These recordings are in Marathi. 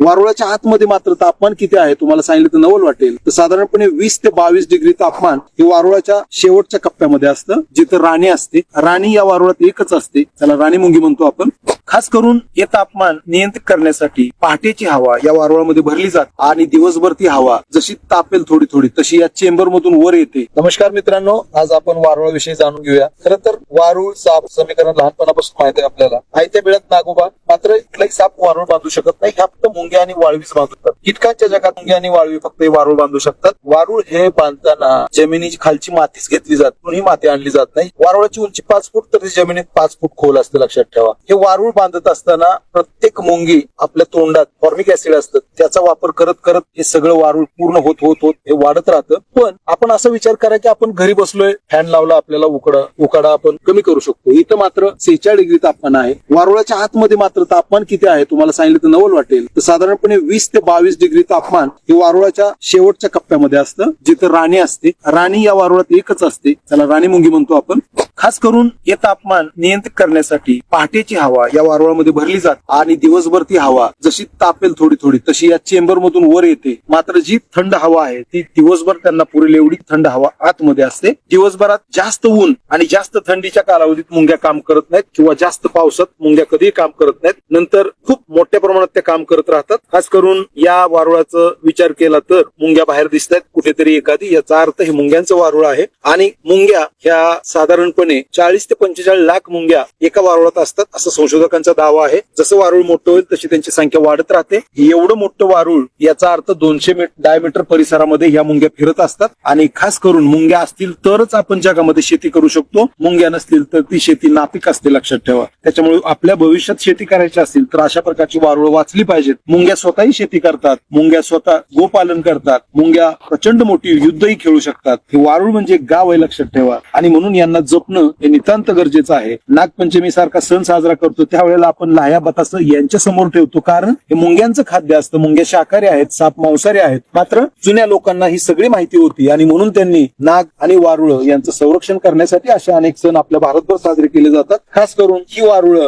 वारुळाच्या आतमध्ये मात्र तापमान किती आहे तुम्हाला सांगितलं तर नवल वाटेल. तर साधारणपणे वीस ते बावीस डिग्री तापमान हे वारुळाच्या शेवटच्या कप्प्यामध्ये असतं जिथं राणी असते. राणी या वारुळात एकच असते. त्याला राणी मुंगी म्हणतो आपण. खास करून हे तापमान नियंत्रित करण्यासाठी पहाटेची हवा या वारुळामध्ये भरली जात आणि दिवसभर ती हवा जशी तापेल थोडी थोडी तशी या चेंबर मधून वर येते. नमस्कार मित्रांनो आज आपण वारुळाविषयी जाणून घेऊया. खर तर वारुळ साप समीकरण लहानपणापासून माहिती आहे आपल्याला. आयत्या वेळात नागोबा मात्र इथलाही साप वारुळ बांधू शकत नाही. ह्या फक्त मुंग्या आणि वाळवीच बांधू शकतात कीटकांच्या जगात मुंग्या आणि वाळवी फक्त वारुळ बांधू शकतात. वारुळ हे बांधताना जमिनीची खालची मातीच घेतली जात. ही माती आणली जात नाही. वारुळाची उंची पाच फूट तर ती जमिनीत पाच फूट खोल असते लक्षात ठेवा. हे वारुळ बांधत असताना प्रत्येक मुंगी आपल्या तोंडात फॉर्मिक ऍसिड असतं. त्याचा वापर करत करत हे सगळं वारूळ पूर्ण होत होत होत हे वाढत राहतं. पण आपण असा विचार करा की आपण घरी बसलोय फॅन लावला आपल्याला उकडा उकाडा आपण कमी करू शकतो. इथं मात्र सेहेचाळीस डिग्री तापमान आहे. वारुळाच्या आतमध्ये मात्र तापमान किती आहे तुम्हाला सांगितलं तर नवल वाटेल. तर साधारणपणे वीस ते बावीस डिग्री तापमान हे वारुळाच्या शेवटच्या कप्प्यामध्ये असतं जिथं राणी असते. राणी या वारुळात एकच असते. त्याला राणी मुंगी म्हणतो आपण. खास करून हे तापमान नियंत्रित करण्यासाठी पहाटेची हवा या वारुळामध्ये भरली जाते आणि दिवसभर ती हवा जशी तापेल थोडी थोडी तशी या चेंबर मधून वर येते. मात्र जी थंड हवा आहे ती दिवसभर त्यांना पुरेल एवढी थंड हवा आतमध्ये असते. दिवसभरात जास्त ऊन आणि जास्त थंडीच्या कालावधीत मुंग्या काम करत नाहीत किंवा जास्त पावसात मुंग्या कधीही काम करत नाहीत. नंतर खूप मोठ्या प्रमाणात ते काम करत राहतात. खास करून या वारुळाचा विचार केला तर मुंग्या बाहेर दिसत आहेत कुठेतरी एखादी याचा अर्थ हे मुंग्यांचं वारुळ आहे. आणि मुंग्या ह्या साधारणपणे चाळीस ते पंचेचाळीस लाख मुंग्या एका वारुळात असतात. असं संशोधकांचा दावा आहे. जसं वारुळ मोठं होईल तशी त्यांची संख्या वाढत राहते. एवढं मोठं वारुळ याचा अर्थ दोनशे डायमीटर परिसरामध्ये ह्या मुंग्या फिरत असतात. आणि खास करून मुंग्या असतील तरच आपण जगामध्ये शेती करू शकतो. मुंग्या नसतील तर ती शेती नापिक असते लक्षात ठेवा. त्याच्यामुळे आपल्या भविष्यात शेती करायची असतील तर अशा प्रकारची वारुळ वाचली पाहिजेत. मुंग्या स्वतःही शेती करतात. मुंग्या स्वतः गोपालन करतात. मुंग्या प्रचंड मोठी युद्धही खेळू शकतात. हे वारुळ म्हणजे गाव आहे लक्षात ठेवा. आणि म्हणून यांना जपणं हे नितांत गरजेचं आहे. नागपंचमी सारखा सण साजरा करतो त्यावेळेला आपण लाह्या बतास यांच्या समोर ठेवतो. कारण हे मुंग्यांचं खाद्य असतं. मुंग्या शाकाहारी आहेत साप मांसाहारी आहेत. मात्र जुन्या लोकांना ही सगळी माहिती होती आणि म्हणून त्यांनी नाग आणि वारुळ यांचं संरक्षण करण्यासाठी असे अनेक सण आपल्या भारतभर साजरे केले जातात. खास करून ही वारुळ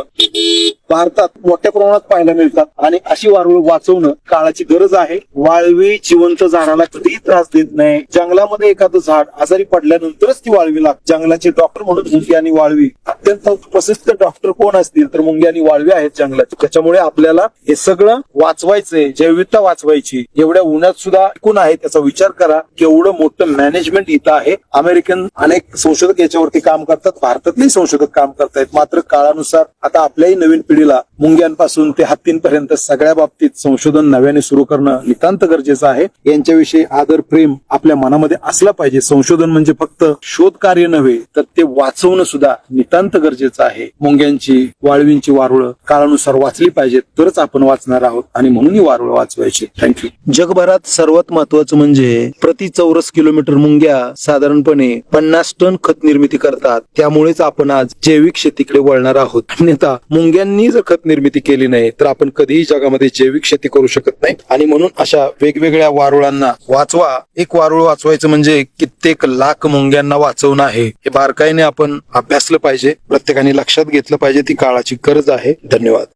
भारतात मोठ्या प्रमाणात पाहायला मिळतात. आणि अशी वारुळ वाचवणं काळाची गरज आहे. वाळवी जिवंत झाडाला कधीही त्रास देत नाही. जंगलामध्ये एखादं झाड आजारी पडल्यानंतरच ती वाळवी लागते. जंगलाचे डॉक्टर म्हणून मुंगी आणि वाळवी अत्यंत प्रसिद्ध डॉक्टर कोण असतील तर मुंगी आणि वाळवी आहेत जंगलाचे. त्याच्यामुळे आपल्याला हे सगळं वाचवायचंय. जैविकता वाचवायची. एवढ्या उन्हात सुद्धा कोण आहे त्याचा विचार करा. केवढं मोठं मॅनेजमेंट इथं आहे. अमेरिकन अनेक संशोधक याच्यावरती काम करतात. भारतातले संशोधक काम करतायत. मात्र काळानुसार आता आपल्याही नवीन पिढी पिढीला मुंग्यांपासून ते हत्तींपर्यंत सगळ्या बाबतीत संशोधन नव्याने सुरू करणं नितांत गरजेचं आहे. यांच्याविषयी आदर प्रेम आपल्या मनामध्ये असला पाहिजे. संशोधन म्हणजे फक्त शोध कार्य नव्हे तर ते वाचवणं सुद्धा नितांत गरजेचं आहे. मुंग्यांची वाळवींची वारुळ काळानुसार वाचली पाहिजेत तरच आपण वाचणार आहोत आणि म्हणून ही वारुळ वाचवायची. थँक्यू जगभरात सर्वात महत्वाचं म्हणजे प्रति चौरस किलोमीटर मुंग्या साधारणपणे पन्नास टन खत निर्मिती करतात. त्यामुळेच आपण आज जैविक शेतीकडे वळणार आहोत. अन्यथा मुंग्यांनी जर खत निर्मिती केली नाही तर आपण कधीही जगामध्ये जैविक शेती करू शकत नाही. आणि म्हणून अशा वेगवेगळ्या वारुळांना वाचवा. एक वारुळ वाचवायचं म्हणजे कित्येक लाख मुंग्यांना वाचवणं आहे. हे बारकाईने आपण अभ्यासलं पाहिजे. प्रत्येकाने लक्षात घेतलं पाहिजे ती काळाची गरज आहे. धन्यवाद.